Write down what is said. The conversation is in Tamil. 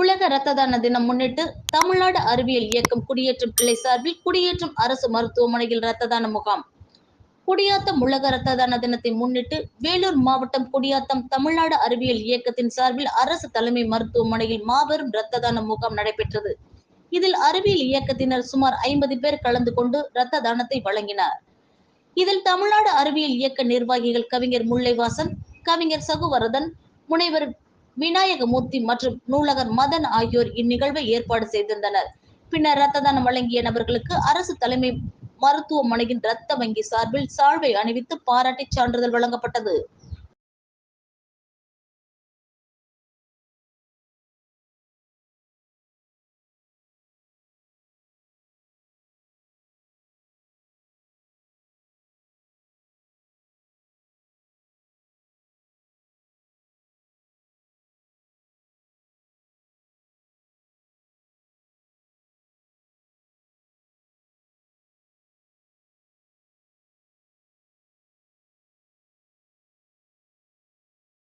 உலக ரத்த தான தினம் முன்னிட்டு தமிழ்நாடு அறிவியல் இயக்கம் குடியேற்றம் கிளை சார்பில் குடியேற்றம் அரசு மருத்துவமனையில் ரத்த தான முகாம். குடியாத்தம் உலக ரத்த தான தினத்தை முன்னிட்டு வேலூர் மாவட்டம் குடியாத்தம் தமிழ்நாடு அறிவியல் இயக்கத்தின் சார்பில் அரசு தலைமை மருத்துவமனையில் மாபெரும் ரத்த தான முகாம் நடைபெற்றது. இதில் அறிவியல் இயக்கத்தினர் சுமார் ஐம்பது பேர் கலந்து கொண்டு ரத்த தானத்தை வழங்கினார். இதில் தமிழ்நாடு அறிவியல் இயக்க நிர்வாகிகள் கவிஞர் முல்லைவாசன் கவிஞர் சகுவரதன் முனைவர் விநாயகமூர்த்தி மற்றும் நூலகர் மதன் ஆகியோர் இந்நிகழ்வை ஏற்பாடு செய்திருந்தனர். பின்னர் ரத்த தானம் வழங்கிய நபர்களுக்கு அரசு தலைமை மருத்துவமனையின் ரத்த வங்கி சார்பில் சால்வை அணிவித்து பாராட்டி சான்றிதழ் வழங்கப்பட்டது.